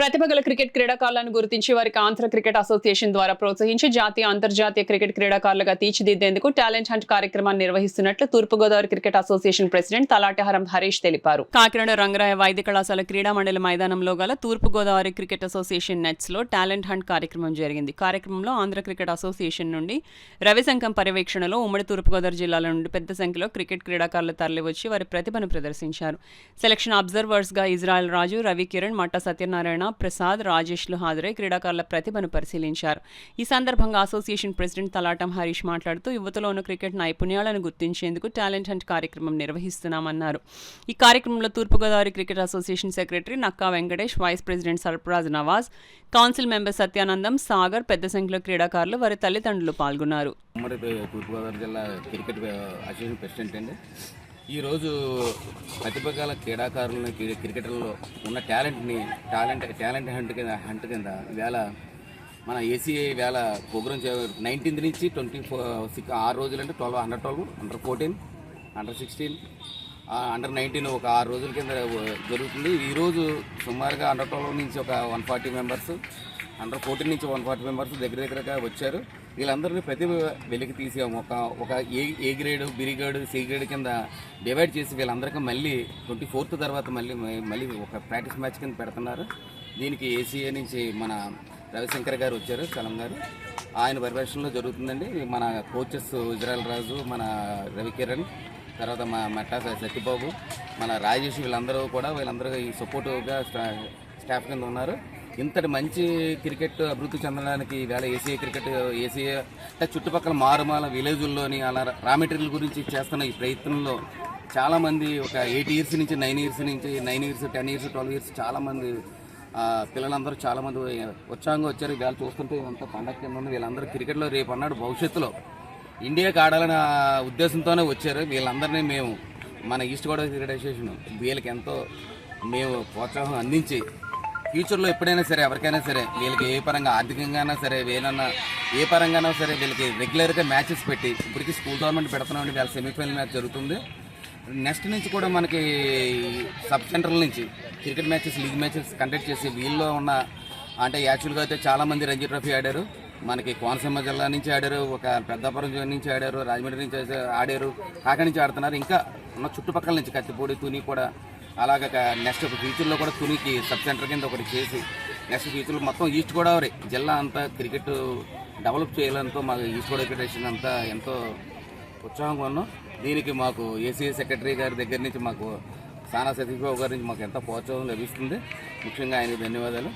ప్రతిభ గల క్రికెట్ క్రీడాకారులను గుర్తించి వారికి ఆంధ్ర క్రికెట్ అసోసియేషన్ ద్వారా ప్రోత్సహించి జాతీయ అంతర్జాతీయ క్రికెట్ క్రీడాకారులుగా తీర్చిదిద్దేందుకు టాలెంట్ హంట్ కార్యక్రమాన్ని నిర్వహిస్తున్నట్లు తూర్పుగోదావరి క్రికెట్ అసోసియేషన్ ప్రెసిడెంట్ తలాటహరం హరీష్ తెలిపారు. కాకినాడ రంగరాయ వైద్య కళాశాల క్రీడా మండలి మైదానంలో గల తూర్పుగోదావరి క్రికెట్ అసోసియేషన్ నెట్స్లో టాలెంట్ హంట్ కార్యక్రమం జరిగింది. కార్యక్రమంలో ఆంధ్ర క్రికెట్ అసోసియేషన్ నుండి రవిశంకం పర్యవేక్షణలో ఉమ్మడి తూర్పుగోదావరి జిల్లాల నుండి పెద్ద సంఖ్యలో క్రికెట్ క్రీడాకారులు తరలివచ్చి వారి ప్రతిభను ప్రదర్శించారు. సెలక్షన్ అబ్జర్వర్స్గా ఇజ్రాయల్ రాజు రవి కిరణ్ మట్ట సత్యనారాయణ ప్రసాద్ రాజేష్లు హాజరై క్రీడాకారుల ప్రతిభను పరిశీలించారు. ఈ సందర్భంగా అసోసియేషన్ ప్రెసిడెంట్ తలాటం హరీష్ మాట్లాడుతూ యువతలో ఉన్న క్రికెట్ నైపుణ్యాలను గుర్తించేందుకు టాలెంట్ హంట్ కార్యక్రమం నిర్వహిస్తున్నామన్నారు. ఈ కార్యక్రమంలో Thurpugodavari cricket association secretary Nakka Venkatesh vice president Sarfaraz Nawaz council member Satyanandam Sagar పెద్ద సంఖ్యలో క్రీడాకారులు వారి తల్లిదండ్రులు పాల్గొన్నారు. తూర్పుగోదావరి జిల్లా క్రికెట్ అసోసియేషన్ ప్రెసిడెంట్ అండి. ఈరోజు ప్రతిభ క్రీడాకారులను క్రికెటర్లో ఉన్న టాలెంట్ని టాలెంట్ టాలెంట్ హంట్ కింద హంట్ కింద వేళ మన ఏసీఐ వేళ ప్రోగ్రామ్ నైన్టీన్త్ నుంచి ట్వంటీ ఫోర్ సిక్స్ ఆరు రోజులు అంటే twelve under twelve under fourteen under sixteen under nineteen ఒక ఆరు రోజుల కింద జరుగుతుంది. ఈరోజు సుమారుగా అండర్ ట్వెల్వ్ నుంచి ఒక one forty members under fourteen నుంచి వన్ ఫార్టీ మెంబర్స్ దగ్గర దగ్గరగా వచ్చారు. వీళ్ళందరినీ ప్రతిభ వెలికి తీసి ఒక ఒక A A grade B grade C grade కింద డివైడ్ చేసి వీళ్ళందరికీ మళ్ళీ ట్వంటీ ఫోర్త్ తర్వాత మళ్ళీ మళ్ళీ ఒక ప్రాక్టీస్ మ్యాచ్ కింద పెడుతున్నారు. దీనికి ఏసీఏ నుంచి మన రవిశంకర్ గారు వచ్చారు చలం గారు. ఆయన పర్యవేక్షణలో జరుగుతుందండి. మన కోచెస్ ఇజ్రాయల్ రాజు మన రవికిరణ్ తర్వాత మా మెట్టా సత్యబాబు మన రాజేష్ వీళ్ళందరూ కూడా వీళ్ళందరూ ఈ సపోర్టుగా స్టాఫ్ కింద ఉన్నారు. ఇంతటి మంచి క్రికెట్ అభివృద్ధి చెందడానికి వేళ ఏసీఏ క్రికెట్ ఏసీఏ అంటే చుట్టుపక్కల మారుమాల విలేజుల్లోని అలా రా మెటీరియల్ గురించి చేస్తున్న ఈ ప్రయత్నంలో చాలామంది ఒక ఎయిట్ ఇయర్స్ నుంచి నైన్ ఇయర్స్ నుంచి nine years ten years twelve years చాలామంది పిల్లలందరూ చాలామంది ఉత్సాహంగా వచ్చారు. వీళ్ళు చూస్తుంటే ఇదంతా పండగ కింద ఉంది. వీళ్ళందరూ క్రికెట్లో రేపు అన్నాడు. భవిష్యత్తులో ఇండియాకి ఆడాలనే ఉద్దేశంతోనే వచ్చారు. వీళ్ళందరినీ మేము మన ఈస్ట్ గోదావరి క్రికెట్ అసోసియేషన్ వీళ్ళకి ఎంతో మేము ప్రోత్సాహం అందించి ఫ్యూచర్లో ఎప్పుడైనా సరే ఎవరికైనా సరే వీళ్ళకి ఏ పరంగా ఆర్థికంగా అయినా సరే వేనన్నా ఏ పరంగానైనా సరే వీళ్ళకి రెగ్యులర్గా మ్యాచెస్ పెట్టి ఇప్పటికీ స్కూల్ టోర్నమెంట్ పెడుతున్నామండి వీళ్ళ సెమీఫైనల్ మ్యాచ్ జరుగుతుంది. నెక్స్ట్ నుంచి కూడా మనకి సబ్ సెంటర్ల నుంచి cricket matches league matches conduct చేసి వీళ్ళలో ఉన్న అంటే యాక్చువల్గా అయితే చాలామంది రంజీ ట్రోఫీ ఆడారు. మనకి కోనసీమ జిల్లా నుంచి ఆడారు ఒక పెద్దాపురం జిల్లా నుంచి ఆడారు రాజమండ్రి నుంచి ఆడారు కాకా నుంచి ఆడుతున్నారు. ఇంకా ఉన్న చుట్టుపక్కల నుంచి కత్తిపూడి తుని కూడా అలాగే నెక్స్ట్ ఫ్యూచర్లో కూడా తునికి సబ్ సెంటర్ కింద ఒకటి చేసి నెక్స్ట్ ఫ్యూచర్లో మొత్తం ఈస్ట్ గోదావరి జిల్లా అంతా క్రికెట్ డెవలప్ చేయాలంతో మాకు ఈస్ట్ గోదావరి ఫెడరేషన్ అంతా ఎంతో ఉత్సాహంగా ఉన్నాం. దీనికి మాకు ఏసీఏ సెక్రటరీ గారి దగ్గర నుంచి మాకు సానా సతీష్ బాబు గారి నుంచి మాకు ఎంత ప్రోత్సాహం లభిస్తుంది. ముఖ్యంగా ఆయనకు ధన్యవాదాలు.